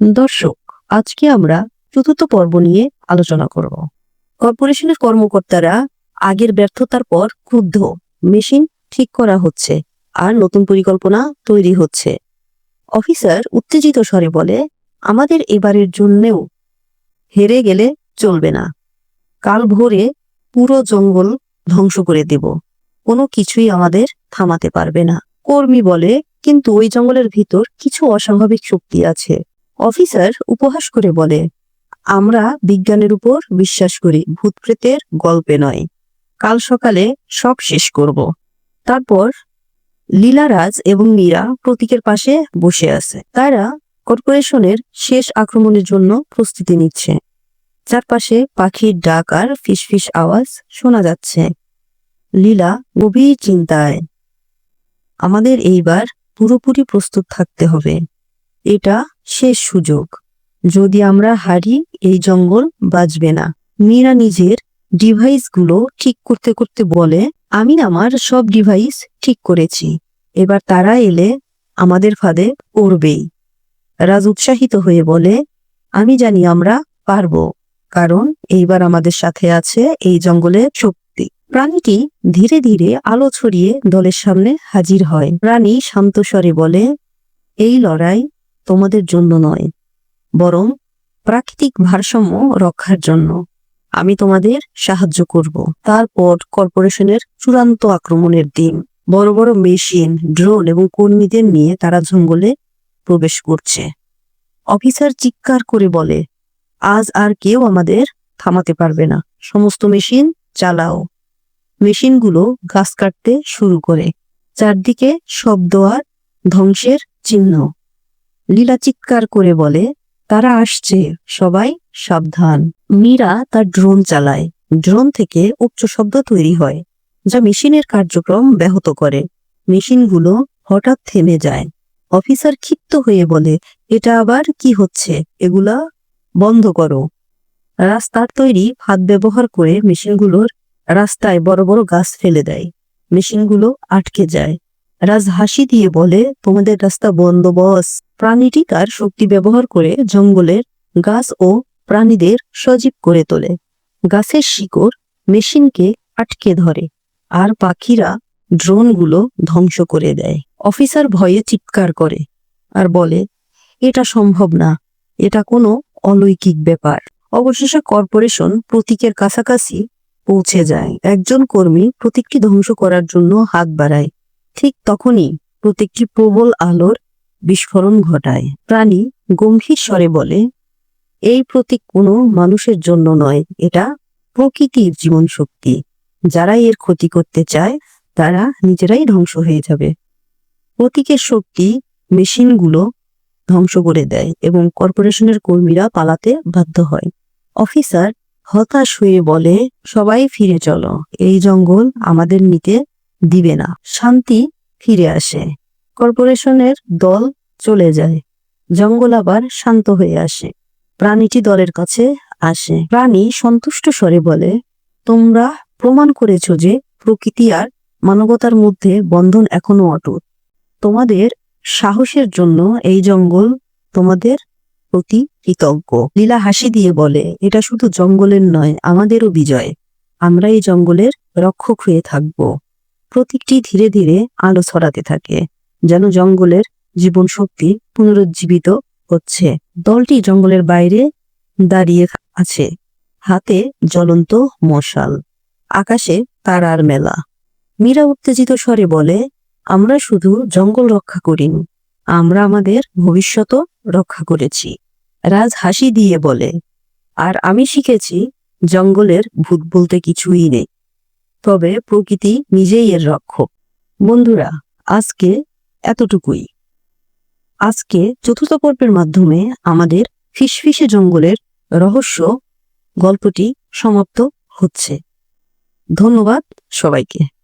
দর্শক, আজকে আমরা চতুর্থ পর্ব নিয়ে আলোচনা করব। কর্পোরেশনের কর্মকর্তারা আগের ব্যর্থতার পর ক্রুদ্ধ মেশিন ঠিক করা হচ্ছে আর নতুন পরিকল্পনা তৈরি হচ্ছে। অফিসার উত্তেজিত স্বরে বলে, আমাদের এবারের জন্যেও হেরে গেলে চলবে না। কাল ভোরে পুরো জঙ্গল ধ্বংস করে দেব। কোনো কিছুই আমাদের থামাতে পারবে না। কর্মী বলে, কিন্তু ওই জঙ্গলের ভিতর কিছু অস্বাভাবিক শক্তি আছে। অফিসার উপহাস করে বলে, আমরা বিজ্ঞানের উপর বিশ্বাস করি, ভূতপ্রেতের গল্পে নয়। কাল সকালে সব শেষ করব। তারপর লীলারাজ এবং মীরা প্রতীকের পাশে বসে আছে। তারা কর্পোরেশনের শেষ আক্রমণের জন্য প্রস্তুতি নিচ্ছে। চারপাশে পাখির ডাক আর ফিসফিস আওয়াজ শোনা যাচ্ছে। লীলা গভীর চিন্তায়, আমাদের এইবার পুরোপুরি প্রস্তুত থাকতে হবে। এটা শেষ সুযোগ। যদি আমরা হারি, এই জঙ্গল বাঁচবে না। মীরা নিজের ডিভাইসগুলো ঠিক করতে করতে বলে, আমি আমার সব ডিভাইস ঠিক করেছি। এবার তারা এলে আমাদের ফাঁদে পড়বেই। রাজ উৎসাহিত হয়ে বলে, আমি জানি আমরা পারব, কারণ এইবার আমাদের সাথে আছে এই জঙ্গলের শক্তি। প্রাণীটি ধীরে ধীরে আলো ছড়িয়ে দলের সামনে হাজির হয়। প্রাণী শান্ত স্বরে বলে, এই লড়াই তোমাদের জন্য নয়, বরং প্রাকৃতিক ভারসাম্য রক্ষার জন্য। আমি তোমাদের সাহায্য করব। তারপর কর্পোরেশনের চূড়ান্ত আক্রমণের দিন। বড় বড় মেশিন, ড্রোন এবং কর্মীদের নিয়ে তারা জঙ্গলে প্রবেশ করছে। অফিসার চিৎকার করে বলে, আজ আর কেউ আমাদের থামাতে পারবে না। সমস্ত মেশিন চালাও। মেশিনগুলো গাছ কাটতে শুরু করে। চারদিকে শব্দ আর ধ্বংসের চিহ্ন। লীলা চিৎকার করে বলে, তারা আসছে, সবাই সাবধান। মীরা তার ড্রোন চালায়। ড্রোন থেকে উচ্চ শব্দ তৈরি হয়, যা মেশিনের কার্যক্রম ব্যাহত করে। মেশিনগুলো হঠাৎ থেমে যায়। অফিসার ক্ষিপ্ত হয়ে বলে, এটা আবার কি হচ্ছে? এগুলা বন্ধ করো। রাস্তার তৈরি হাত ব্যবহার করে মেশিনগুলোর রাস্তায় বড় বড় গাছ ফেলে দেয়। মেশিনগুলো আটকে যায়। রাজ হাসি দিয়ে বলে, তোমাদের রাস্তা বন্ধ, বস। প্রাণীটি তার শক্তি ব্যবহার করে জঙ্গলের গাছ ও প্রাণীদের সজীব করে তোলে। গাছের শিকড় মেশিনকে আটকে ধরে আর পাখিরা ড্রোনগুলো ধ্বংস করে দেয়। অফিসার ভয়ে চিৎকার করে আর বলে, এটা সম্ভব না। এটা কোনো অলৌকিক ব্যাপার। অবশেষে কর্পোরেশন প্রতীকের কাছাকাছি পৌঁছে যায়। একজন কর্মী প্রতীকটি ধ্বংস করার জন্য হাত বাড়ায়। ঠিক তখনই প্রতীকটি প্রবল আলোর বিস্ফোরণ ঘটায়। প্রাণী গম্ভীর স্বরে বলে, এই প্রতীক কোনো মানুষের জন্য নয়, এটা প্রকৃতির জীবন শক্তি যারা এর ক্ষতি করতে চায়, তারা নিজেরাই ধ্বংস হয়ে যাবে। প্রতীকের শক্তি মেশিনগুলো ধ্বংস করে দেয় এবং কর্পোরেশনের কর্মীরা পালাতে বাধ্য হয়। অফিসার হতাশ হয়ে বলে, সবাই ফিরে চলো, এই জঙ্গল আমাদের নিতে দিবে না। শান্তি ফিরে আসে। কর্পোরেশনের দল চলে যায়। জঙ্গল আবার শান্ত হয়ে আসে। প্রাণীটি দলের কাছে আসে। প্রাণী সন্তুষ্ট স্বরে বলে, তোমরা প্রমাণ করেছ যে প্রকৃতি আর মানবতার মধ্যে বন্ধন এখনও অটুট। তোমাদের সাহসের জন্য এই জঙ্গল তোমাদের প্রতি কৃতজ্ঞ। লীলা হাসি দিয়ে বলে, এটা শুধু জঙ্গলের নয়, আমাদেরও বিজয়। আমরা এই জঙ্গলের রক্ষক হয়ে থাকব। প্রতীকটি ধীরে ধীরে আলো ছড়াতে থাকে, যেন জঙ্গলের জীবন শক্তি পুনরুজ্জীবিত হচ্ছে। দলটি জঙ্গলের বাইরে দাঁড়িয়ে আছে, হাতে জ্বলন্ত মশাল, আকাশে তারার মেলা। মীরা উত্তেজিত স্বরে বলে, আমরা শুধু জঙ্গল রক্ষা করিনি, আমরা আমাদের ভবিষ্যতও রক্ষা করেছি। রাজ হাসি দিয়ে বলে, আর আমি শিখেছি, জঙ্গলের ভূত বলতে কিছুই নেই। তবে প্রকৃতি নিজেই এর রক্ষক। বন্ধুরা, আজকে এতটুকুই। আজকে চতুর্থ পর্বের মাধ্যমে আমাদের ফিসফিসে জঙ্গলের রহস্য গল্পটি সমাপ্ত হচ্ছে। ধন্যবাদ সবাইকে।